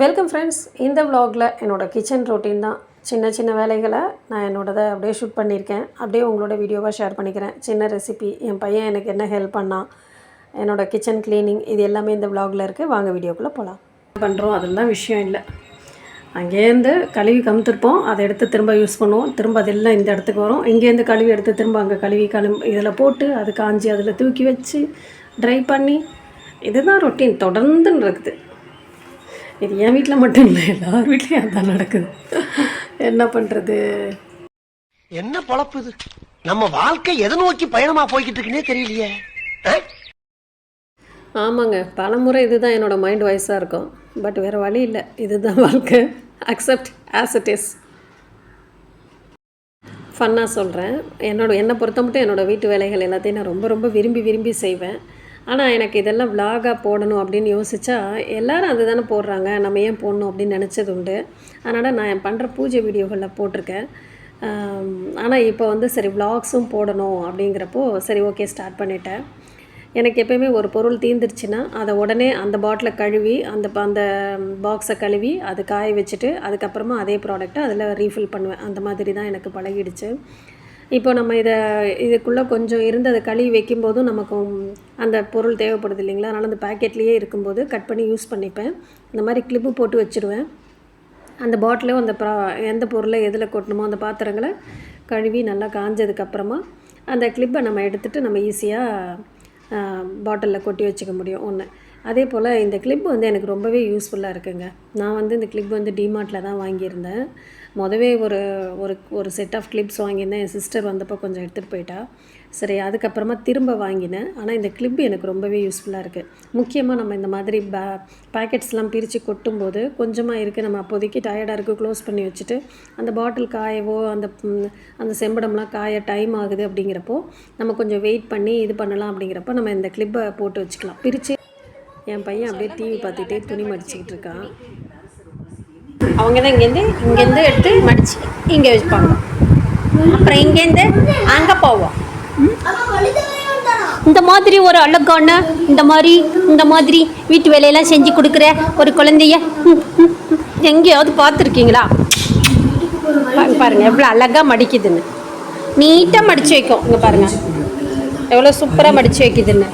Welcome friends இந்த vlogல என்னோடய கிச்சன் ரொட்டீன் தான். சின்ன சின்ன வேலைகளை நான் என்னோடதை அப்படியே ஷூட் பண்ணியிருக்கேன். அப்படியே உங்களோட வீடியோவாக ஷேர் பண்ணிக்கிறேன். சின்ன ரெசிபி என் பையன் எனக்கு என்ன ஹெல்ப் பண்ணான் என்னோடய கிச்சன் க்ளீனிங் இது எல்லாமே இந்த vlogல இருக்குது வாங்க வீடியோக்குள்ளே போகலாம் பண்ணுறோம் அதெல்லாம் விஷயம் இல்லை. அங்கேருந்து கழுவி கமுத்திருப்போம். அதை எடுத்து திரும்ப யூஸ் பண்ணுவோம். திரும்ப அதெல்லாம் இந்த இடத்துக்கு வரும். இங்கேருந்து கழுவி எடுத்து திரும்ப அங்கே கழுவி கழுவி இதில் போட்டு அது காஞ்சி அதில் தூக்கி வச்சு ட்ரை பண்ணி இதுதான் ரொட்டீன் தொடர்ந்துன்னு இருக்குது. இது என் வீட்டில் மட்டும் இல்லை எல்லார் வீட்லேயும் அதான் நடக்குது. என்ன பண்ணுறது என்ன பொழப்பு இது? நம்ம வாழ்க்கை எதை நோக்கி பயணமா போய்கிட்டு இருக்குன்னே தெரியலையே? ஆமாங்க பலமுறை இதுதான் என்னோடய மைண்ட் வாய்ஸாக இருக்கும். பட் வேறு வழி இல்லை. இதுதான் வாழ்க்கை. அக்செப்ட் ஆஸ் இட் இஸ் ஃபன்னாக சொல்கிறேன் என்னோட என்னை பொறுத்த மட்டும் என்னோடய வீட்டு வேலைகள் எல்லாத்தையும் நான் ரொம்ப ரொம்ப விரும்பி விரும்பி செய்வேன். ஆனால் எனக்கு இதெல்லாம் விலாகாக போடணும் அப்படின்னு யோசிச்சா அது அதுதானே போடுறாங்க. நம்ம ஏன் போடணும் அப்படின்னு நினச்சது உண்டு. அதனால் நான் பண்ணுற பூஜை வீடியோகளில் போட்டிருக்கேன். ஆனால் இப்போ வந்து சரி விலாக்ஸும் போடணும் அப்படிங்கிறப்போ சரி ஓகே ஸ்டார்ட் பண்ணிட்டேன். எனக்கு எப்பயுமே ஒரு பொருள் தீந்துருச்சுன்னா அதை உடனே அந்த பாட்டிலை கழுவி அந்த அந்த பாக்ஸை கழுவி அது காய வச்சுட்டு அதுக்கப்புறமா அதே ப்ராடக்ட்டை அதில் ரீஃபில் பண்ணுவேன். அந்த மாதிரி தான் எனக்கு பழகிடுச்சு. இப்போ நம்ம இதை இதுக்குள்ளே கொஞ்சம் இருந்து அதை கழுவி வைக்கும்போதும் நமக்கு அந்த பொருள் தேவைப்படுது இல்லைங்களா? அதனால் அந்த பேக்கெட்லேயே இருக்கும்போது கட் பண்ணி யூஸ் பண்ணிப்பேன். இந்த மாதிரி கிளிப்பு போட்டு வச்சுருவேன். அந்த பாட்டிலும் அந்த ப்ரா எந்த பொருளை எதில் கொட்டணுமோ அந்த பாத்திரங்களை கழுவி நல்லா காஞ்சதுக்கப்புறமா அந்த கிளிப்பை நம்ம எடுத்துகிட்டு நம்ம ஈஸியாக பாட்டிலில் கொட்டி வச்சுக்க முடியும். ஒன்று அதே போல் இந்த கிளிப் வந்து எனக்கு ரொம்பவே யூஸ்ஃபுல்லாக இருக்குங்க. நான் வந்து இந்த கிளிப் வந்து டிமார்ட்டில் தான் வாங்கியிருந்தேன். மொதவே ஒரு ஒரு ஒரு செட் ஆஃப் கிளிப்ஸ் வாங்கியிருந்தேன். என் சிஸ்டர் வந்தப்போ கொஞ்சம் எடுத்துகிட்டு போயிட்டா. சரி அதுக்கப்புறமா திரும்ப வாங்கினேன். ஆனால் இந்த கிளிப் எனக்கு ரொம்பவே யூஸ்ஃபுல்லாக இருக்குது முக்கியமாக நம்ம இந்த மாதிரி பே பேக்கெட்ஸ்லாம் பிரித்து கொட்டும்போது கொஞ்சமாக இருக்குது நம்ம அப்போதைக்கு டயர்டாக இருக்குது க்ளோஸ் பண்ணி வச்சுட்டு அந்த பாட்டில் காயவோ அந்த அந்த செம்படம்லாம் காய டைம் ஆகுது அப்படிங்கிறப்போ நம்ம கொஞ்சம் வெயிட் பண்ணி இது பண்ணலாம் அப்படிங்கிறப்போ நம்ம இந்த கிளிப்பை போட்டு வச்சுக்கலாம். பிரித்து என் பையன் அப்படியே டிவி பார்த்துட்டே துணி மடிச்சுக்கிட்டு இருக்கான். அவங்க தான் இங்கேருந்து இங்கேருந்து எடுத்து மடித்து இங்கே வச்சுப்பாங்க அப்புறம் இங்கேருந்து அங்கே போவோம். இந்த மாதிரி ஒரு அழகான இந்த மாதிரி இந்த மாதிரி வீட்டு வேலையெல்லாம் செஞ்சு கொடுக்குற ஒரு குழந்தைய. எங்கேயாவது பார்த்துருக்கீங்களா? பாருங்க பாருங்க எவ்வளோ அழகாக மடிக்குதுன்னு. நீட்டாக மடித்து வைக்கும். இங்கே பாருங்க. எவ்வளோ சூப்பராக மடித்து வைக்குதுன்னு.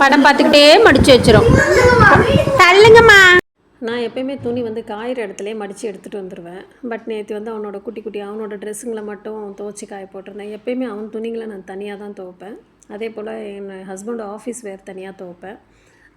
படம் பார்த்துக்கிட்டே மடித்து வச்சிரும். தள்ளுங்கம்மா. நான் எப்பயுமே துணி வந்து காயிற இடத்துலயே மடித்து எடுத்துகிட்டு வந்துடுவேன் பட் நேற்று வந்து அவனோட குட்டி குட்டி அவனோட ட்ரெஸ்ஸுங்களை மட்டும் துவச்சி காய போட்டிருந்தேன். எப்பயுமே அவன் துணிங்களை நான் தனியாக தான் துவைப்பேன். அதே போல் என் ஹஸ்பண்ட் ஆஃபீஸ் வேர் தனியாக துவைப்பேன்.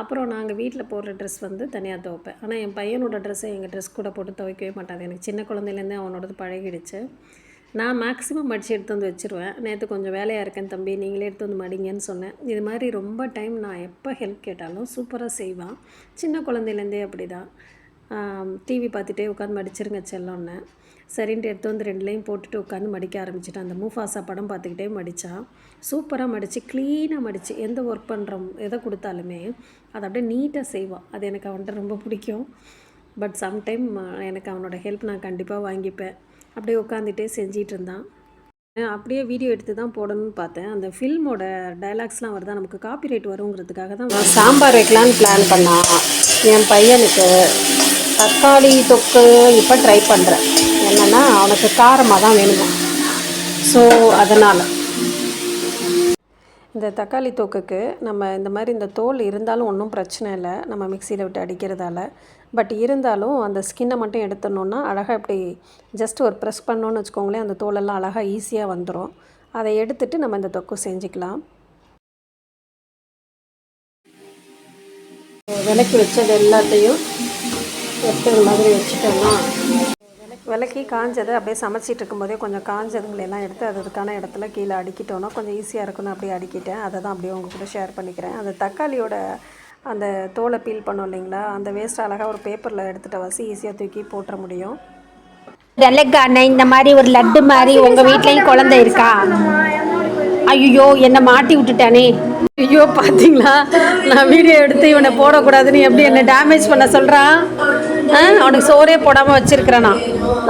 அப்புறம் நாங்கள் வீட்டில் போடுற ட்ரெஸ் வந்து தனியாக துவைப்பேன். ஆனால் என் பையனோட ட்ரெஸ்ஸை எங்கள் ட்ரெஸ் கூட போட்டு துவைக்கவே மாட்டாது எனக்கு சின்ன குழந்தையிலேருந்தே அவனோடது பழகிடுச்சு. நான் மேக்ஸிமம் மடித்து எடுத்து வந்து வச்சுருவேன். நேற்று கொஞ்சம் வேலையாக இருக்கேன் தம்பி நீங்களே எடுத்து வந்து மடிங்கன்னு சொன்னேன். இது மாதிரி ரொம்ப டைம் நான் எப்போ ஹெல்ப் கேட்டாலும் சூப்பராக செய்வான். சின்ன குழந்தையிலேருந்தே அப்படி தான் டிவி பார்த்துட்டே உட்காந்து மடிச்சிருங்க செல்லோன்னு சரின்ட்டு எடுத்து வந்து ரெண்டுலேயும் போட்டுட்டு உட்காந்து மடிக்க ஆரம்பிச்சிட்டேன். அந்த மூஃபாசா படம் பார்த்துக்கிட்டே மடித்தான் சூப்பராக மடித்து க்ளீனாக மடித்து எந்த ஒர்க் பண்ணுறோம் எதை கொடுத்தாலுமே அதை அப்படியே நீட்டாக செய்வான் அது எனக்கு அவன்கிட்ட ரொம்ப பிடிக்கும். பட் சம்டைம் எனக்கு அவனோட ஹெல்ப் நான் கண்டிப்பாக வாங்கிப்பேன். அப்படியே உட்காந்துட்டே செஞ்சிகிட்டு இருந்தான் அப்படியே வீடியோ எடுத்து தான் போடணும்னு பார்த்தேன். அந்த ஃபில்மோட டைலாக்ஸ்லாம் வருதா? நமக்கு காப்பிரைட் வருங்கிறதுக்காக தான் நான் சாம்பார் வைக்கலான்னு பிளான் பண்ணான். என் பையனுக்கு தக்காளி தொக்கு இப்போ ட்ரை பண்ணுறேன் என்னென்னா அவனுக்கு காரமாக தான் வேணுமா? ஸோ அதனால். இந்த தக்காளி தொக்குக்கு நம்ம இந்த மாதிரி இந்த தோல் இருந்தாலும் ஒன்றும் பிரச்சனை இல்லை. நம்ம மிக்சியில் விட்டு அடிக்கிறதால பட் இருந்தாலும் அந்த ஸ்கின்னை மட்டும் எடுத்துடணுன்னா அழகாக இப்படி ஜஸ்ட் ஒரு ப்ரெஸ் பண்ணோன்னு வச்சுக்கோங்களேன் அந்த தோலெல்லாம் அழகாக ஈஸியாக வந்துடும் அதை எடுத்துட்டு நம்ம இந்த தொக்கு செஞ்சுக்கலாம். விளக்கி வச்சது எல்லாத்தையும் இந்த மாதிரி வச்சுட்டோம்னா. விளக்கி காஞ்சதை அப்படியே சமைச்சிட்டு இருக்கும்போதே கொஞ்சம் காஞ்சதுங்களை எல்லாம் எடுத்து அது அதுக்கான இடத்துல கீழே அடுக்கிட்டோன்னா கொஞ்சம் ஈஸியாக இருக்கும்னு அப்படியே அடுக்கிட்டேன். அதை தான் அப்படியே உங்க கூட ஷேர் பண்ணிக்கிறேன். அந்த தக்காளியோட அந்த தோலை பீல் பண்ணோம் இல்லைங்களா? அந்த வேஸ்ட் அழகாக ஒரு பேப்பரில் எடுத்துகிட்ட வசி ஈஸியாக தூக்கி போட்டுற முடியும். அழகான இந்த மாதிரி ஒரு லட்டு மாதிரி உங்க வீட்லயும் குழந்தை இருக்கா? ஐயோ என்ன மாட்டி விட்டுட்டானே. ஐயோ பார்த்தீங்களா நான் வீடியோ எடுத்து இவனை போடக்கூடாதுன்னு எப்படி என்ன டேமேஜ் பண்ண சொல்கிறான் அவனுக்கு சோறே போடாமல் வச்சிருக்கிறேன். நான்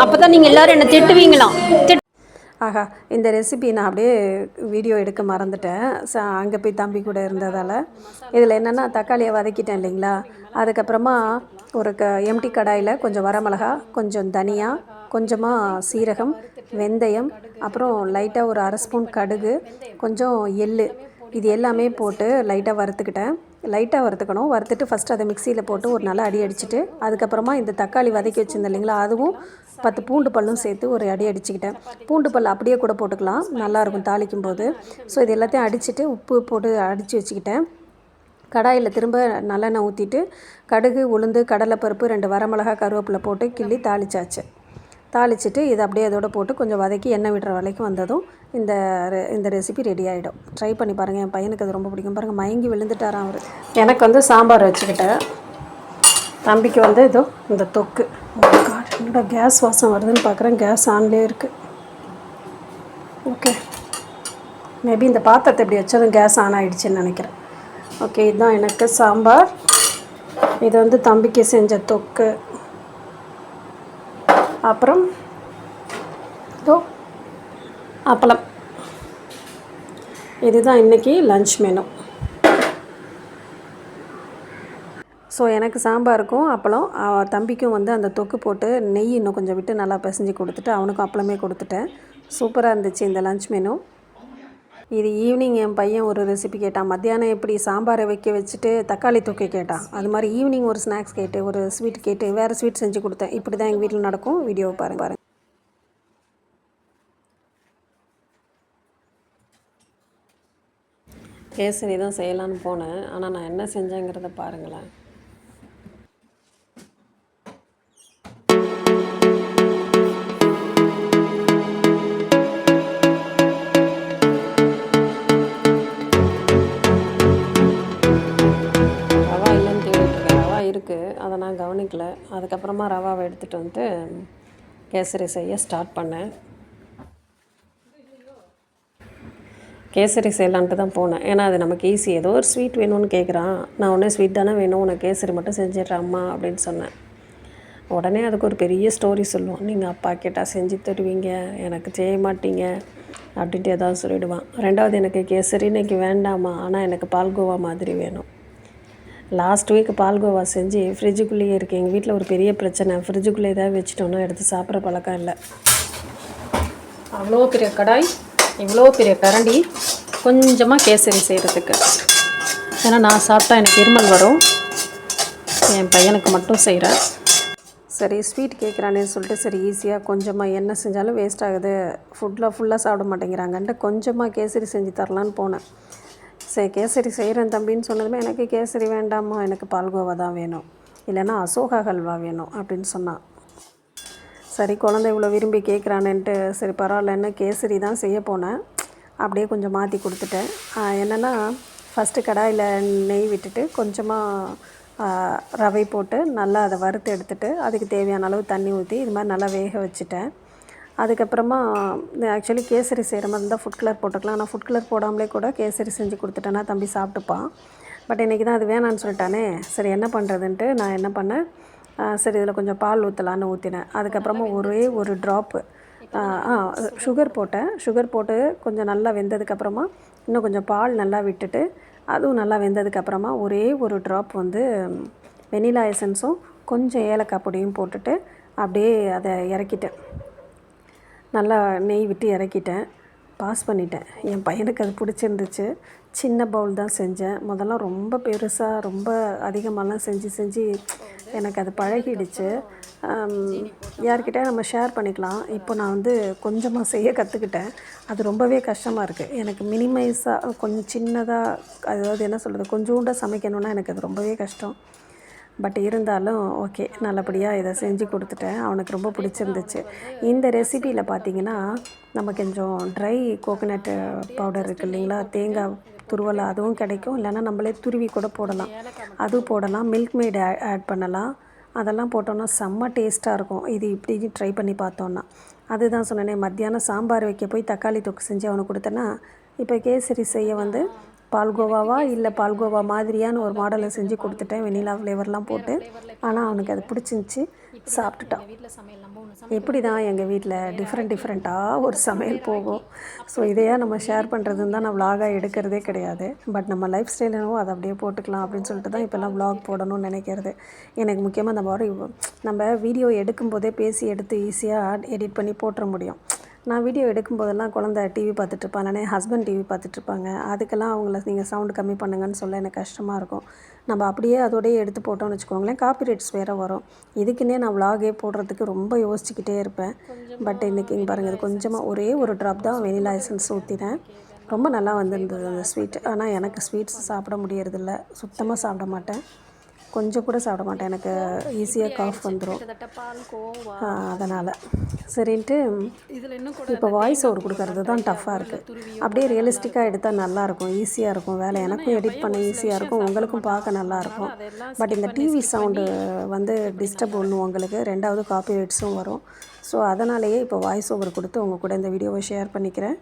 அப்பதான் நீங்க எல்லாரும் என்ன திட்டுவீங்களாம். திட்டு ஆஹா இந்த ரெசிபி நான் அப்படியே வீடியோ எடுக்க மறந்துட்டேன். ச அங்கே போய் தம்பி கூட இருந்ததால். இதில் என்னென்னா தக்காளியை வதக்கிட்டேன் இல்லைங்களா? அதுக்கப்புறமா ஒரு க எம்டி கடாயில் கொஞ்சம் வரமிளகா கொஞ்சம் தனியா கொஞ்சமாக சீரகம் வெந்தயம் அப்புறம் லைட்டாக ஒரு அரை ஸ்பூன் கடுகு கொஞ்சம் எள் இது எல்லாமே போட்டு லைட்டாக வறுத்துக்கிட்டேன். லைட்டாக வறுத்துக்கணும். வறுத்துட்டு ஃபஸ்ட்டு அதை மிக்சியில் போட்டு ஒரு நல்லா அடி அடிச்சுட்டு அதுக்கப்புறமா இந்த தக்காளி வதக்கி வச்சுருந்தேன் இல்லைங்களா அதுவும் பத்து பூண்டு பல்லும் சேர்த்து ஒரு அடி அடிச்சுக்கிட்டேன். பூண்டு பல் அப்படியே கூட போட்டுக்கலாம். நல்லாயிருக்கும் தாளிக்கும் போது ஸோ இது எல்லாத்தையும் அடிச்சுட்டு உப்பு போட்டு அடித்து வச்சுக்கிட்டேன். கடாயில் திரும்ப நல்லெண்ணெய் ஊற்றிட்டு கடுகு உளுந்து கடலைப்பருப்பு ரெண்டு வரமிளகா கருவேப்பிலை போட்டு கிள்ளி தாளிச்சாச்சு. தாளிச்சிட்டு இதை அப்படியே அதோட போட்டு கொஞ்சம் வதக்கி எண்ணெய் விடுற வரைக்கும் வந்ததும் இந்த ரெ- இந்த ரெசிபி ரெடி ஆகிடும் ட்ரை பண்ணி பாருங்கள் என் பையனுக்கு அது ரொம்ப பிடிக்கும். பாருங்கள் மயங்கி விழுந்துட்டாராம் அவர். எனக்கு வந்து சாம்பார் வச்சுக்கிட்டேன் தம்பிக்கு வந்து இதோ இந்த தொக்கு. Oh என்னோட கேஸ் வாசம் வருதுன்னு பார்க்குறேன் கேஸ் ஆன்லேயே இருக்குது ஓகே மேபி இந்த பாத்திரத்தை இப்படி வச்சதும் கேஸ் ஆன் ஆகிடுச்சின்னு நினைக்கிறேன். ஓகே இதுதான் எனக்கு சாம்பார். இது வந்து தம்பிக்கு செஞ்ச தொக்கு. அப்புறம் இதோ அப்பளம். இதுதான் இன்றைக்கி லஞ்ச் மெனு ஸோ எனக்கு சாம்பாருக்கும் அப்பளம் தம்பிக்கும் வந்து அந்த தொக்கு போட்டு நெய் இன்னும் கொஞ்சம் விட்டு நல்லா பிசைஞ்சு கொடுத்துட்டு அவனுக்கும் அப்பளமே கொடுத்துட்டேன். சூப்பராக இருந்துச்சு இந்த லஞ்ச் மெனு இது ஈவினிங் என் பையன் ஒரு ரெசிபி கேட்டான். மத்தியானம் எப்படி சாம்பாரை வைக்க வச்சுட்டு தக்காளி தொக்கை கேட்டான். அது மாதிரி ஈவினிங் ஒரு ஸ்நாக்ஸ் கேட்டு ஒரு ஸ்வீட் கேட்டு வேறு ஸ்வீட் செஞ்சு கொடுத்தேன். இப்படி தான் எங்கள் வீட்டில் நடக்கும். வீடியோவை பாருங்க பாருங்க. கேசரி தான் செய்யலான்னு போனேன். ஆனால் நான் என்ன செஞ்சேங்கிறத பாருங்களேன். அதை நான் கவனிக்கல. அதுக்கப்புறமா ரவாவை எடுத்துகிட்டு வந்துட்டு கேசரி செய்ய ஸ்டார்ட் பண்ணேன். கேசரி செய்யலான்ட்டு தான் போனேன். ஏன்னா அது நமக்கு ஈஸி ஏதோ ஒரு ஸ்வீட் வேணும்னு கேட்குறான் நான் உடனே ஸ்வீட் தானே வேணும்? உனக்கு கேசரி மட்டும் செஞ்சிடுறேன் அம்மா அப்படின்னு சொன்னேன். உடனே அதுக்கு ஒரு பெரிய ஸ்டோரி சொல்லுவான். நீங்கள் அப்பா கேட்டால் செஞ்சு தருவீங்க. எனக்கு செய்ய மாட்டீங்க. அப்படின்ட்டு ஏதாவது சொல்லிவிடுவான் ரெண்டாவது எனக்கு கேசரி இன்னைக்கு வேண்டாமா ஆனால் எனக்கு பால்கோவா மாதிரி வேணும். லாஸ்ட் வீக் பால்கோவா செஞ்சு ஃப்ரிட்ஜுக்குள்ளேயே இருக்குது எங்கள் வீட்டில் ஒரு பெரிய பிரச்சனை. ஃப்ரிட்ஜுக்குள்ளே ஏதாவது வச்சுட்டோன்னா எடுத்து சாப்பிட்ற பழக்கம் இல்லை. அவ்வளோ பெரிய கடாய் இவ்வளோ பெரிய கரண்டி கொஞ்சமாக கேசரி செய்கிறதுக்கு ஏன்னா நான் சாப்பிட்டா எனக்கு இருமல் வரும். என் பையனுக்கு மட்டும் செய்கிறேன் சரி ஸ்வீட் கேட்குறானேன்னு சொல்லிட்டு சரி ஈஸியாக கொஞ்சமாக என்ன செஞ்சாலும் வேஸ்ட் ஆகுது. ஃபுட்டில் ஃபுல்லாக சாப்பிட மாட்டேங்கிறாங்கன்ட்டு கொஞ்சமாக கேசரி செஞ்சு தரலான்னு போனேன். சரி கேசரி செய்கிறேன் தம்பின்னு சொன்னதுமே எனக்கு கேசரி வேண்டாமா எனக்கு பால்கோவா தான் வேணும். இல்லைன்னா அசோகா ஹல்வா வேணும் அப்படின்னு சொன்னான். சரி குழந்தை இவ்வளோ விரும்பி கேட்குறானேன்ட்டு சரி பரவாயில்லன்னு கேசரி தான் செய்ய போனேன். அப்படியே கொஞ்சம் மாற்றி கொடுத்துட்டேன். என்னென்னா ஃபஸ்ட்டு கடாயில் நெய் விட்டுட்டு கொஞ்சமாக ரவை போட்டு நல்லா அதை வறுத்து எடுத்துட்டு அதுக்கு தேவையான அளவு தண்ணி ஊற்றி இது மாதிரி நல்லா வேக வச்சுட்டேன். அதுக்கப்புறமா ஆக்சுவலி கேசரி செய்கிற மாதிரி இருந்தால் ஃபுட் கலர் போட்டுக்கலாம். ஆனால் ஃபுட் கலர் போடாமலே கூட கேசரி செஞ்சு கொடுத்துட்டேன்னா தம்பி சாப்பிட்டுப்பான். பட் இன்றைக்கி தான் அது வேணான்னு சொல்லிட்டானே. சரி என்ன பண்ணுறதுன்ட்டு நான் என்ன பண்ணேன்? சரி இதில் கொஞ்சம் பால் ஊற்றலான்னு ஊற்றினேன் அதுக்கப்புறமா ஒரே ஒரு ட்ராப்பு சுகர் போட்டேன். சுகர் போட்டு கொஞ்சம் நல்லா வெந்ததுக்கப்புறமா இன்னும் கொஞ்சம் பால் நல்லா விட்டுட்டு அதுவும் நல்லா வெந்ததுக்கப்புறமா ஒரே ஒரு ட்ராப் வந்து வெனிலா எசன்ஸும் கொஞ்சம் ஏலக்காய் பொடியும் போட்டுட்டு அப்படியே அதை இறக்கிட்டேன். நல்லா நெய் விட்டு இறக்கிட்டேன். பாஸ் பண்ணிட்டேன். என் பையனுக்கு அது பிடிச்சிருந்துச்சு. சின்ன பவுல் தான் செஞ்சேன். முதல்ல ரொம்ப பெருசாக ரொம்ப அதிகமாகலாம் செஞ்சு செஞ்சு எனக்கு அது பழகிடுச்சு. யார்கிட்ட நம்ம ஷேர் பண்ணிக்கலாம். இப்போ நான் வந்து கொஞ்சமாக செய்ய கற்றுக்கிட்டேன் அது ரொம்பவே கஷ்டமாக இருக்குது எனக்கு மினிமைஸாக கொஞ்சம் சின்னதாக அதாவது என்ன சொல்கிறது கொஞ்சோண்டாக சமைக்கணுன்னா எனக்கு அது ரொம்பவே கஷ்டம். பட் இருந்தாலும் ஓகே நல்லபடியாக இதை செஞ்சு கொடுத்துட்டேன். அவனுக்கு ரொம்ப பிடிச்சிருந்துச்சு. இந்த ரெசிபியில் பார்த்தீங்கன்னா நம்ம கொஞ்சம் ட்ரை கோகனட் பவுடர் இருக்குது இல்லைங்களா? தேங்காய் துருவலை அதுவும் கிடைக்கும். இல்லைன்னா நம்மளே துருவி கூட போடலாம். அது போடலாம். மில்க் மேட் ஆட் பண்ணலாம். அதெல்லாம் போட்டோன்னா செம்ம டேஸ்ட்டாக இருக்கும். இது இப்படி ட்ரை பண்ணி பார்த்தோன்னா அதுதான் சொன்னேனே மத்தியானம் சாம்பார் வைக்க போய் தக்காளி தொக்கு செஞ்சு அவனுக்கு கொடுத்தேன்னா இப்போ கேசரி செய்ய வந்து பால்கோவாவா? இல்லை பால்கோவா மாதிரியான ஒரு மாடலை செஞ்சு கொடுத்துட்டேன். வெனிலா ஃப்ளேவர்லாம் போட்டு. ஆனால் அவனுக்கு அது பிடிச்சிருந்துச்சி. சாப்பிட்டுட்டான். எப்படி தான் எங்கள் வீட்டில் டிஃப்ரெண்ட் டிஃப்ரெண்ட்டாக ஒரு சமையல் போகும். ஸோ இதையாக நம்ம ஷேர் பண்ணுறதுன்னு தான் நான் விலாகாக எடுக்கிறதே கிடையாது. பட் நம்ம லைஃப் ஸ்டைலும் அதை அப்படியே போட்டுக்கலாம் அப்படின்னு சொல்லிட்டு தான் இப்போல்லாம் விலாக் போடணும்னு நினைக்கிறது. எனக்கு முக்கியமாக நம்ம நம்ம வீடியோ எடுக்கும்போதே பேசி எடுத்து ஈஸியாக எடிட் பண்ணி போட்டுற முடியும். நான் வீடியோ எடுக்கும்போதெல்லாம் குழந்த டிவி பார்த்துட்ருப்பான். இல்லைனா ஹஸ்பண்ட் டிவி பார்த்துட்ருப்பாங்க. அதுக்கெல்லாம் அவங்கள நீங்கள் சவுண்டு கம்மி பண்ணுங்கன்னு சொல்ல எனக்கு கஷ்டமாக இருக்கும். நம்ம அப்படியே அதோடயே எடுத்து போட்டோம்னு வச்சுக்கோங்களேன் காப்பிரைட்ஸ் வேறு வரும். இதுக்குன்னே நான் விலாகே போடுறதுக்கு ரொம்ப யோசிச்சுக்கிட்டே இருப்பேன். பட் இன்றைக்கி இங்கே பாருங்கள் இது கொஞ்சமாக ஒரே ஒரு ட்ராப் தான் வெனிலா எசன்ஸ் ஊற்றினேன் ரொம்ப நல்லா வந்திருந்தது அந்த ஸ்வீட் ஆனால் எனக்கு ஸ்வீட்ஸ் சாப்பிட முடியறதில்ல. சுத்தமாக சாப்பிட மாட்டேன். கொஞ்சம் கூட சாப்பிட மாட்டேன். எனக்கு ஈஸியாக காஃப் வந்துடும் அதனால். சரின்ட்டு இப்போ வாய்ஸ் ஓவர் கொடுக்கறது தான் டஃப்பாக இருக்குது அப்படியே ரியலிஸ்டிக்காக எடுத்தால் நல்லாயிருக்கும் ஈஸியாக இருக்கும். வேலை எனக்கும் எடிட் பண்ண ஈஸியாக இருக்கும். உங்களுக்கும் பார்க்க நல்லாயிருக்கும் பட் இந்த டிவி சவுண்டு வந்து டிஸ்டர்ப் ஒன்று உங்களுக்கு. ரெண்டாவது காப்பி ரைட்ஸும் வரும். ஸோ அதனாலேயே இப்போ வாய்ஸ் ஓவர் கொடுத்து உங்கள் கூட இந்த வீடியோவை ஷேர் பண்ணிக்கிறேன்.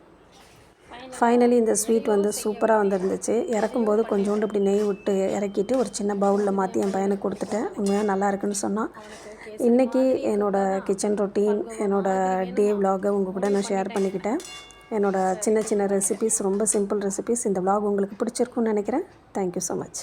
ஃபைனலி இந்த ஸ்வீட் வந்து சூப்பராக வந்துருந்துச்சு. இறக்கும்போது கொஞ்சோண்டு இப்படி நெய் விட்டு இறக்கிட்டு ஒரு சின்ன பவுலில் மாற்றி என் பையனுக்கு கொடுத்துட்டேன். உண்மையாக நல்லா இருக்குன்னு சொன்னான். இன்றைக்கி என்னோடய கிச்சன் ரொட்டீன் என்னோடய டே விலாகை உங்கள் கூட நான் ஷேர் பண்ணிக்கிட்டேன். என்னோடய சின்ன சின்ன ரெசிபீஸ் ரொம்ப சிம்பிள் ரெசிபீஸ் இந்த விலாக் உங்களுக்கு பிடிச்சிருக்குன்னு நினைக்கிறேன். Thank you so much